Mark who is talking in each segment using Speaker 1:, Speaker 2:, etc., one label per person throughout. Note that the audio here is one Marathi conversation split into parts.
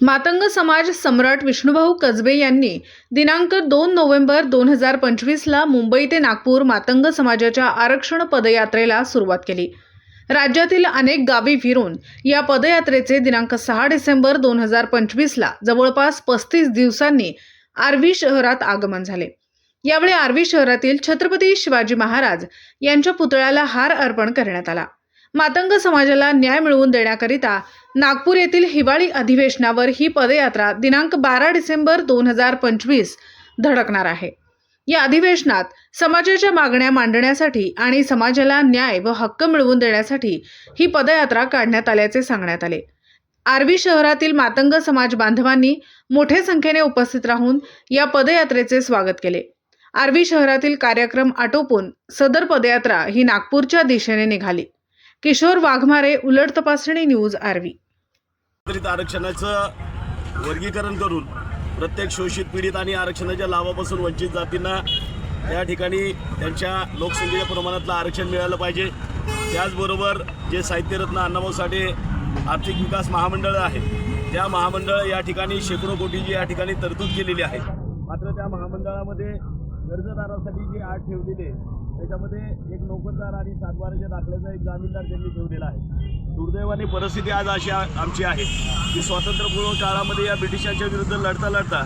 Speaker 1: मातंग समाज सम्राट विष्णुभाऊ कसबे यांनी दिनांक दोन नोव्हेंबर दोन हजार पंचवीसला मुंबई ते नागपूर मातंग समाजाच्या आरक्षण पदयात्रेला सुरुवात केली. राज्यातील अनेक गावी फिरून या पदयात्रेचे दिनांक सहा डिसेंबर दोन हजार पंचवीसला जवळपास पस्तीस दिवसांनी आर्वी शहरात आगमन झाले. यावेळी आर्वी शहरातील छत्रपती शिवाजी महाराज यांच्या पुतळ्याला हार अर्पण करण्यात आला. मातंग समाजाला न्याय मिळवून देण्याकरिता नागपूर येथील हिवाळी अधिवेशनावर ही पदयात्रा दिनांक बारा डिसेंबर दोन हजार पंचवीस धडकणार आहे. या अधिवेशनात समाजाच्या मागण्या मांडण्यासाठी आणि समाजाला न्याय व हक्क मिळवून देण्यासाठी ही पदयात्रा काढण्यात आल्याचे सांगण्यात आले. आर्वी शहरातील मातंग समाज बांधवांनी मोठ्या संख्येने उपस्थित राहून या पदयात्रेचे स्वागत केले. आर्वी शहरातील कार्यक्रम आटोपून सदर पदयात्रा ही नागपूरच्या दिशेने निघाली. किशोर वाघमारे उलट तपासणी न्यूज आरवी.
Speaker 2: आरक्षणाचं वर्गीकरण करून प्रत्येक शोषित पीडित आणि आरक्षणाच्या लाभापासून वंचित जातींना त्या ठिकाणी त्यांच्या लोकसंख्येच्या प्रमाणातलं आरक्षण मिळालं पाहिजे. त्याचबरोबर जे साहित्यरत्न अण्णाभाऊ साठे आर्थिक विकास महामंडळ आहे त्या महामंडळ या ठिकाणी शेकडो कोटीची या ठिकाणी तरतूद केलेली आहे. मात्र त्या महामंडळामध्ये कर्जदारासाठी जी आठ ठेवलेली आहे त्याच्यामध्ये एक नोकरदार आणि सातबाराच्या दाखल्याचा एक जामीनदार त्यांनी ठेवलेला आहे. दुर्दैवाने परिस्थिती आज अशी आमची आहे की स्वातंत्र्यपूर्व काळामध्ये या ब्रिटिशांच्या विरुद्ध लढता लढता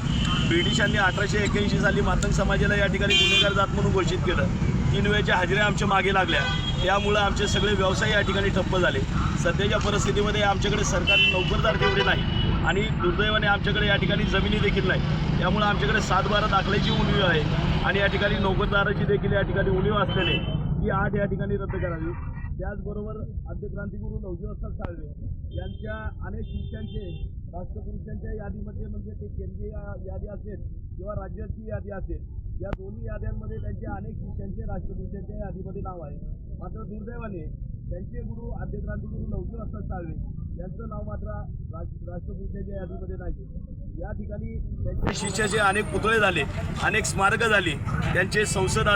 Speaker 2: ब्रिटिशांनी अठराशे एक्याऐंशी साली मातंग समाजाला या ठिकाणी गुन्हेगार जात म्हणून घोषित केलं. तीन वेळच्या हाजिऱ्या आमच्या मागे लागल्या. त्यामुळं आमचे सगळे व्यवसाय या ठिकाणी ठप्प झाले. सध्याच्या परिस्थितीमध्ये आमच्याकडे सरकारी नोकरदार ठेवले नाही. आणि दुर्दैवाने आमच्याकडे या ठिकाणी जमिनी देखील नाही. त्यामुळे आमच्याकडे सात बारा दाखल्याची उणीव आहे आणि या ठिकाणी नोकरदाराची देखील या ठिकाणी उणीव असल्याने ही आठ या ठिकाणी रद्द करावी. त्याचबरोबर आद्य क्रांतिगुरू नवजी वस्ताद साळवे यांच्या अनेक शिष्यांचे राष्ट्रपुरुषांच्या यादीमध्ये म्हणजे ते केंद्रीय यादी असेल किंवा राज्याची यादी असेल या दोन्ही याद्यांमध्ये त्यांचे अनेक शिष्यांचे राष्ट्रपुरुषांच्या यादीमध्ये नाव आहे. मात्र दुर्दैवाने त्यांचे गुरु आद्य क्रांतिगुरू नवजी वस्ताद साळवे त्यांचं नाव मात्र राज- यादीमध्ये नाही. या ठिकाणी त्यांचे शिष्याचे अनेक पुतळे झाले अनेक स्मारकं झाली त्यांचे संसद